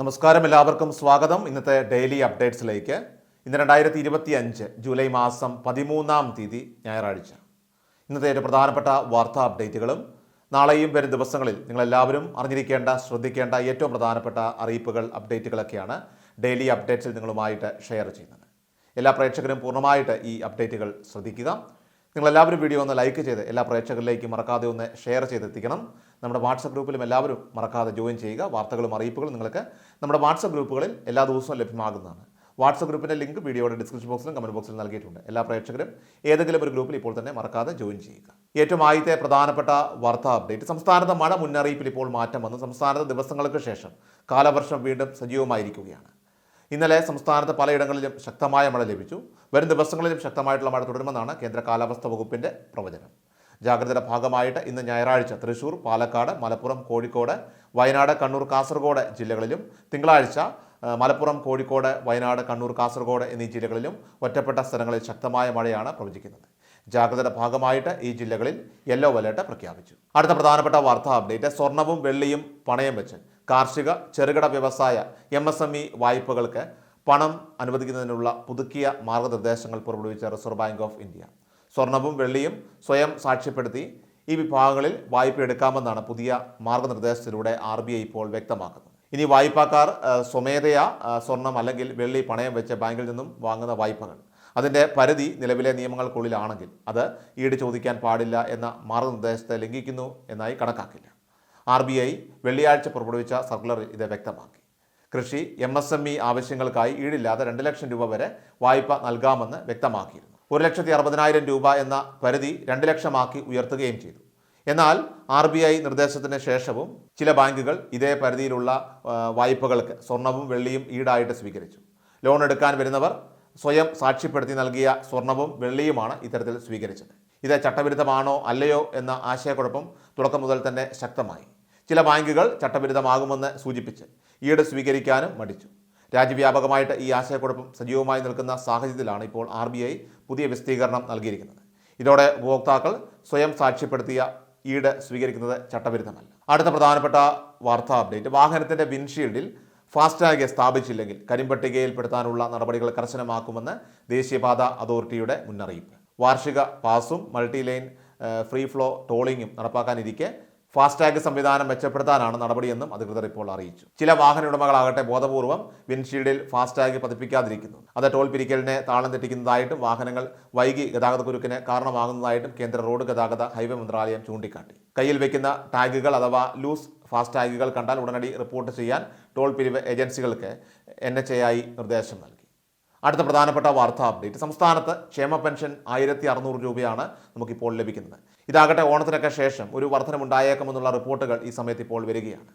നമസ്കാരം എല്ലാവർക്കും സ്വാഗതം. ഇന്നത്തെ ഡെയിലി അപ്ഡേറ്റ്സിലേക്ക്. ഇന്ന് രണ്ടായിരത്തി ഇരുപത്തി അഞ്ച് ജൂലൈ മാസം പതിമൂന്നാം തീയതി ഞായറാഴ്ച. ഇന്നത്തെ ഏറ്റവും പ്രധാനപ്പെട്ട വാർത്താ അപ്ഡേറ്റുകളും നാളെയും വരും ദിവസങ്ങളിൽ നിങ്ങളെല്ലാവരും അറിഞ്ഞിരിക്കേണ്ട ശ്രദ്ധിക്കേണ്ട ഏറ്റവും പ്രധാനപ്പെട്ട അറിയിപ്പുകൾ അപ്ഡേറ്റുകളൊക്കെയാണ് ഡെയിലി അപ്ഡേറ്റ്സിൽ നിങ്ങളുമായിട്ട് ഷെയർ ചെയ്യുന്നത്. എല്ലാ പ്രേക്ഷകരും പൂർണമായിട്ട് ഈ അപ്ഡേറ്റുകൾ ശ്രദ്ധിക്കുക. നിങ്ങളെല്ലാവരും വീഡിയോ ഒന്ന് ലൈക്ക് ചെയ്ത് എല്ലാ പ്രേക്ഷകരിലേക്കും മറക്കാതെ ഒന്ന് ഷെയർ ചെയ്തെത്തിക്കണം. നമ്മുടെ വാട്സപ്പ് ഗ്രൂപ്പിലും എല്ലാവരും മറക്കാതെ ജോയിൻ ചെയ്യുക. വാർത്തകളും അറിയിപ്പുകളും നിങ്ങൾക്ക് നമ്മുടെ വാട്സപ്പ് ഗ്രൂപ്പുകളിൽ എല്ലാ ദിവസവും ലഭ്യമാകുന്നതാണ്. വാട്സപ്പ് ഗ്രൂപ്പിന്റെ ലിങ്ക് വീഡിയോയുടെ ഡിസ്ക്രിപ്ഷൻ ബോക്സിലും കമന്റ് ബോക്സിലും നൽകിയിട്ടുണ്ട്. എല്ലാ പ്രേക്ഷകരും ഏതെങ്കിലും ഒരു ഗ്രൂപ്പിൽ ഇപ്പോൾ തന്നെ മറക്കാതെ ജോയിൻ ചെയ്യുക. ഏറ്റവും ആദ്യത്തെ പ്രധാനപ്പെട്ട വാർത്താ അപ്ഡേറ്റ് സംസ്ഥാനത്തെ മഴ മുന്നറിയിപ്പിൽ ഇപ്പോൾ മാറ്റം വന്നു. സംസ്ഥാനത്ത് ദിവസങ്ങൾക്ക് ശേഷം കാലവർഷം വീണ്ടും സജീവമായിരിക്കുകയാണ്. ഇന്നലെ സംസ്ഥാനത്ത് പലയിടങ്ങളിലും ശക്തമായ മഴ ലഭിച്ചു. വരും ദിവസങ്ങളിലും ശക്തമായിട്ടുള്ള മഴ തുടരുമെന്നാണ് കേന്ദ്ര കാലാവസ്ഥാ വകുപ്പിന്റെ പ്രവചനം. ജാഗ്രതയുടെ ഭാഗമായിട്ട് ഇന്ന് ഞായറാഴ്ച തൃശൂർ പാലക്കാട് മലപ്പുറം കോഴിക്കോട് വയനാട് കണ്ണൂർ കാസർഗോഡ് ജില്ലകളിലും തിങ്കളാഴ്ച മലപ്പുറം കോഴിക്കോട് വയനാട് കണ്ണൂർ കാസർഗോഡ് എന്നീ ജില്ലകളിലും ഒറ്റപ്പെട്ട സ്ഥലങ്ങളിൽ ശക്തമായ മഴയാണ് പ്രവചിക്കുന്നത്. ജാഗ്രതയുടെ ഭാഗമായിട്ട് ഈ ജില്ലകളിൽ യെല്ലോ അലേർട്ട് പ്രഖ്യാപിച്ചു. അടുത്ത പ്രധാനപ്പെട്ട വാർത്താ അപ്ഡേറ്റ് സ്വർണവും വെള്ളിയും പണയം വെച്ച്. കാർഷിക ചെറുകിട വ്യവസായ എം എസ് എം ഇ വായ്പകൾക്ക് പണം അനുവദിക്കുന്നതിനുള്ള പുതുക്കിയ മാർഗനിർദ്ദേശങ്ങൾ പുറപ്പെടുവിച്ച റിസർവ് ബാങ്ക് ഓഫ് ഇന്ത്യ സ്വർണവും വെള്ളിയും സ്വയം സാക്ഷ്യപ്പെടുത്തി ഈ വിഭാഗങ്ങളിൽ വായ്പ എടുക്കാമെന്നാണ് പുതിയ മാർഗനിർദ്ദേശത്തിലൂടെ ആർ ബി ഐ ഇപ്പോൾ വ്യക്തമാക്കുന്നത്. ഇനി വായ്പക്കാർ സ്വമേധയാ സ്വർണം അല്ലെങ്കിൽ വെള്ളി പണയം വെച്ച ബാങ്കിൽ നിന്നും വാങ്ങുന്ന വായ്പകൾ. അതിന്റെ പരിധി നിലവിലെ നിയമങ്ങൾക്കുള്ളിലാണെങ്കിൽ അത് ഈട് ചോദിക്കാൻ പാടില്ല എന്ന മാർഗനിർദ്ദേശത്തെ ലംഘിക്കുന്നു എന്നായി കണക്കാക്കില്ല. ആർ ബി ഐ വെള്ളിയാഴ്ച പുറപ്പെടുവിച്ച സർക്കുലറിൽ ഇത് വ്യക്തമാക്കി. കൃഷി എം എസ് എം ഇ ആവശ്യങ്ങൾക്കായി ഈടില്ലാതെ രണ്ട് ലക്ഷം രൂപ വരെ വായ്പ നൽകാമെന്ന് വ്യക്തമാക്കിയിരുന്നു. ഒരു ലക്ഷത്തി അറുപതിനായിരം രൂപ എന്ന പരിധി രണ്ട് ലക്ഷമാക്കി ഉയർത്തുകയും ചെയ്തു. എന്നാൽ ആർ ബി ഐ നിർദ്ദേശത്തിന് ശേഷവും ചില ബാങ്കുകൾ ഇതേ പരിധിയിലുള്ള വായ്പകൾക്ക് സ്വർണവും വെള്ളിയും ഈടായിട്ട് സ്വീകരിച്ചു. ലോൺ എടുക്കാൻ വരുന്നവർ സ്വയം സാക്ഷ്യപ്പെടുത്തി നൽകിയ സ്വർണവും വെള്ളിയുമാണ് ഇത്തരത്തിൽ സ്വീകരിച്ചത്. ഇത് ചട്ടവിരുദ്ധമാണോ അല്ലയോ എന്ന ആശയക്കുഴപ്പം തുടക്കം മുതൽ തന്നെ ശക്തമായി. ചില ബാങ്കുകൾ ചട്ടവിരുദ്ധമാകുമെന്ന് സൂചിപ്പിച്ച് ഈട് സ്വീകരിക്കാനും മടിച്ചു. രാജ്യവ്യാപകമായിട്ട് ഈ ആശയക്കുഴപ്പം സജീവമായി നിൽക്കുന്ന സാഹചര്യത്തിലാണ് ഇപ്പോൾ ആർ ബി ഐ പുതിയ വിശദീകരണം നൽകിയിരിക്കുന്നത്. ഇതോടെ ഉപഭോക്താക്കൾ സ്വയം സാക്ഷ്യപ്പെടുത്തിയ ഈട് സ്വീകരിക്കുന്നത് ചട്ടവിരുദ്ധമല്ല. അടുത്ത പ്രധാനപ്പെട്ട വാർത്താ അപ്ഡേറ്റ്. വാഹനത്തിന്റെ വിൻഷീൽഡിൽ ഫാസ്ടാഗ് സ്ഥാപിച്ചില്ലെങ്കിൽ കരിമ്പട്ടികയിൽപ്പെടുത്താനുള്ള നടപടികൾ കർശനമാക്കുമെന്ന് ദേശീയപാത അതോറിറ്റിയുടെ മുന്നറിയിപ്പ്. വാർഷിക പാസും മൾട്ടി ലൈൻ ഫ്രീ ഫ്ലോ ടോളിങ്ങും നടപ്പാക്കാനിരിക്കെ ഫാസ്ടാഗ് സംവിധാനം മെച്ചപ്പെടുത്താനാണ് നടപടിയെന്നും അധികൃതർ ഇപ്പോൾ അറിയിച്ചു. ചില വാഹന ഉടമകളാകട്ടെ ബോധപൂർവം വിൻഷീൽഡിൽ ഫാസ്ടാഗ് പതിപ്പിക്കാതിരിക്കുന്നു. അത് ടോൾ പിരിക്കലിനെ താളം തെറ്റിക്കുന്നതായിട്ടും വാഹനങ്ങൾ വൈകി ഗതാഗതക്കുരുക്കിന് കാരണമാകുന്നതായിട്ടും കേന്ദ്ര റോഡ് ഗതാഗത ഹൈവേ മന്ത്രാലയം ചൂണ്ടിക്കാട്ടി. കയ്യിൽ വെക്കുന്ന ടാഗുകൾ അഥവാ ലൂസ് ഫാസ്ടാഗുകൾ കണ്ടാൽ ഉടനടി റിപ്പോർട്ട് ചെയ്യാൻ ടോൾ പിരിവ് ഏജൻസികൾക്ക് എൻ നിർദ്ദേശം നൽകി. അടുത്ത പ്രധാനപ്പെട്ട വാർത്താ അപ്ഡേറ്റ്. സംസ്ഥാനത്ത് ക്ഷേമ പെൻഷൻ ആയിരത്തി അറുന്നൂറ് രൂപയാണ് നമുക്കിപ്പോൾ ലഭിക്കുന്നത്. ഇതാകട്ടെ ഓണത്തിനൊക്കെ ശേഷം ഒരു വർധനമുണ്ടായേക്കുമെന്നുള്ള റിപ്പോർട്ടുകൾ ഈ സമയത്ത് ഇപ്പോൾ വരികയാണ്.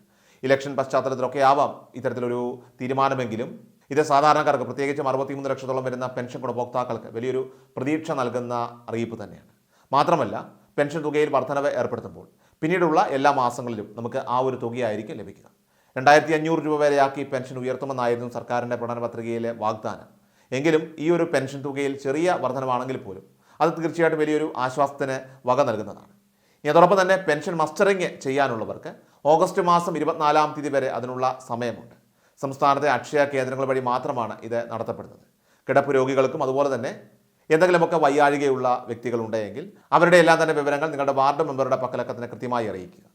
ഇലക്ഷൻ പശ്ചാത്തലത്തിലൊക്കെ ആവാം ഇത്തരത്തിലൊരു തീരുമാനമെങ്കിലും. ഇത് സാധാരണക്കാർക്ക് പ്രത്യേകിച്ചും അറുപത്തിമൂന്ന് ലക്ഷത്തോളം വരുന്ന പെൻഷൻ ഗുണഭോക്താക്കൾക്ക് വലിയൊരു പ്രതീക്ഷ നൽകുന്ന അറിയിപ്പ് തന്നെയാണ്. മാത്രമല്ല പെൻഷൻ തുകയിൽ വർധനവ് ഏർപ്പെടുത്തുമ്പോൾ പിന്നീടുള്ള എല്ലാ മാസങ്ങളിലും നമുക്ക് ആ ഒരു തുകയായിരിക്കും ലഭിക്കുക. രണ്ടായിരത്തി അഞ്ഞൂറ് രൂപ വരെയാക്കി പെൻഷൻ ഉയർത്തുമെന്നായിരുന്നു സർക്കാരിന്റെ പഠന പത്രികയിലെ വാഗ്ദാനം. എങ്കിലും ഈ ഒരു പെൻഷൻ തുകയിൽ ചെറിയ വർധനമാണെങ്കിൽ പോലും അത് തീർച്ചയായിട്ടും വലിയൊരു ആശ്വാസത്തിന് വക നൽകുന്നതാണ്. ഇനി അതോടൊപ്പം തന്നെ പെൻഷൻ മസ്റ്ററിങ് ചെയ്യാനുള്ളവർക്ക് ഓഗസ്റ്റ് മാസം ഇരുപത്തിനാലാം തീയതി വരെ അതിനുള്ള സമയമുണ്ട്. സംസ്ഥാനത്തെ അക്ഷയ കേന്ദ്രങ്ങൾ വഴി മാത്രമാണ് ഇത് നടത്തപ്പെടുന്നത്. കിടപ്പ് രോഗികൾക്കും അതുപോലെ തന്നെ എന്തെങ്കിലുമൊക്കെ വയ്യാഴികയുള്ള വ്യക്തികളുണ്ടെങ്കിൽ അവരുടെ എല്ലാം തന്നെ വിവരങ്ങൾ നിങ്ങളുടെ വാർഡ് മെമ്പറുടെ പക്കലൊക്കെ തന്നെ കൃത്യമായി അറിയിക്കുക.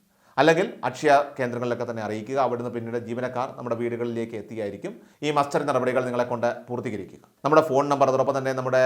അല്ലെങ്കിൽ അക്ഷയ കേന്ദ്രങ്ങളിലൊക്കെ തന്നെ അറിയിക്കുക. അവിടുന്ന് പിന്നീട് ജീവനക്കാർ നമ്മുടെ വീടുകളിലേക്ക് എത്തിയായിരിക്കും. ഈ മസ്റ്റർ നടപടികൾ നിങ്ങളെ കൊണ്ട് പൂർത്തീകരിക്കുക. നമ്മുടെ ഫോൺ നമ്പർ അതോടൊപ്പം തന്നെ നമ്മുടെ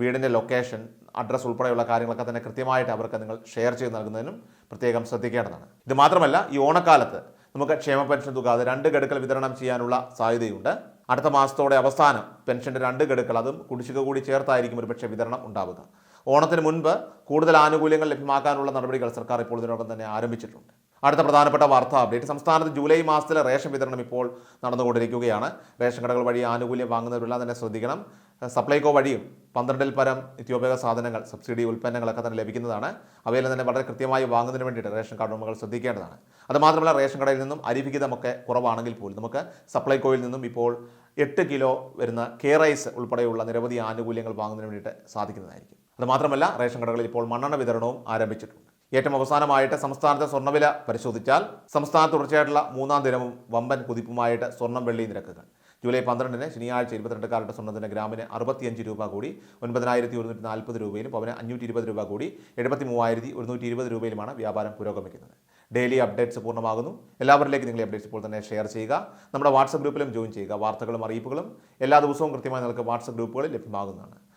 വീടിന്റെ ലൊക്കേഷൻ അഡ്രസ്സ് ഉൾപ്പെടെയുള്ള കാര്യങ്ങളൊക്കെ തന്നെ കൃത്യമായിട്ട് അവർക്ക് നിങ്ങൾ ഷെയർ ചെയ്ത് നൽകുന്നതിനും പ്രത്യേകം ശ്രദ്ധിക്കേണ്ടതാണ്. ഇത് മാത്രമല്ല ഈ ഓണക്കാലത്ത് നമുക്ക് ക്ഷേമ പെൻഷൻ തുക അത് രണ്ട് ഗഡുക്കൾ വിതരണം ചെയ്യാനുള്ള സാധ്യതയുണ്ട്. അടുത്ത മാസത്തോടെ അവസാനം പെൻഷന്റെ രണ്ട് ഗഡുക്കൾ അതും കുടിശ്ശിക കൂടി ചേർത്തായിരിക്കും ഒരുപക്ഷെ വിതരണം ഉണ്ടാവുക. ഓണത്തിന് മുൻപ് കൂടുതൽ ആനുകൂല്യങ്ങൾ ലഭ്യമാക്കാനുള്ള നടപടികൾ സർക്കാർ ഇപ്പോൾ ഇതിനോടൊപ്പം തന്നെ ആരംഭിച്ചിട്ടുണ്ട്. അടുത്ത പ്രധാനപ്പെട്ട വാർത്താ അപ്ഡേറ്റ്. സംസ്ഥാനത്ത് ജൂലൈ മാസത്തിലെ റേഷൻ വിതരണം ഇപ്പോൾ നടന്നുകൊണ്ടിരിക്കുകയാണ്. റേഷൻ കടകൾ വഴി ആനുകൂല്യം വാങ്ങുന്നവരെല്ലാം തന്നെ ശ്രദ്ധിക്കണം. സപ്ലൈകോ വഴിയും പന്ത്രണ്ടിൽ പരം നിത്യോപയോഗ സാധനങ്ങൾ സബ്സിഡി ഉൽപ്പന്നങ്ങളൊക്കെ തന്നെ ലഭിക്കുന്നതാണ്. അവയെല്ലാം തന്നെ വളരെ കൃത്യമായി വാങ്ങുന്നതിന് വേണ്ടിയിട്ട് റേഷൻ കാർഡ് ഉടമകൾ ശ്രദ്ധിക്കേണ്ടതാണ്. അതുമാത്രമല്ല റേഷൻ കടയിൽ നിന്നും അരിവിഹിതമൊക്കെ കുറവാണെങ്കിൽ പോലും നമുക്ക് സപ്ലൈകോയിൽ നിന്നും ഇപ്പോൾ എട്ട് കിലോ വരുന്ന കെ റൈസ് ഉൾപ്പെടെയുള്ള നിരവധി ആനുകൂല്യങ്ങൾ വാങ്ങുന്നതിന് വേണ്ടിയിട്ട് സാധിക്കുന്നതായിരിക്കും. അതുമാത്രമല്ല റേഷൻ കടകളിൽ ഇപ്പോൾ മണ്ണെണ്ണ വിതരണവും ആരംഭിച്ചിട്ടുണ്ട്. ഏറ്റവും അവസാനമായിട്ട് സംസ്ഥാനത്തെ സ്വർണവില പരിശോധിച്ചാൽ സംസ്ഥാനത്ത് തുടർച്ചയായിട്ടുള്ള മൂന്നാം ദിനവും വമ്പൻ കുതിപ്പുമായിട്ട് സ്വർണം വെള്ളി നിരക്കുകൾ. ജൂലൈ പന്ത്രണ്ടിന് ശനിയാഴ്ച ഇരുപത്തിരണ്ട് കാലത്തെ സ്വർണത്തിന് ഗ്രാമിന് അറുപത്തിയഞ്ച് രൂപ കൂടി ഒൻപതിനായിരത്തി ഒരുന്നൂറ്റി നാൽപ്പത് രൂപയിലും പവന് അഞ്ഞൂറ്റി ഇരുപത് രൂപ കൂടി എഴുപത്തി മൂവായിരത്തി ഒരുന്നൂറ്റി ഇരുപത് രൂപയിലുമാണ് വ്യാപാരം പുരോഗമിക്കുന്നത്. ഡെയിലി അപ്ഡേറ്റ്സ് പൂർണമാകുന്നു. എല്ലാവരിലേക്കും നിങ്ങൾ അപ്ഡേറ്റ്സ് ഇപ്പോൾ തന്നെ ഷെയർ ചെയ്യുക. നമ്മുടെ വാട്സപ്പ് ഗ്രൂപ്പിലും ജോയിൻ ചെയ്യുക. വാർത്തകളും അറിയിപ്പുകളും എല്ലാ ദിവസവും കൃത്യമായി നിങ്ങൾക്ക് വാട്സപ്പ് ഗ്രൂപ്പുകളിൽ ലഭ്യമാകുന്നതാണ്.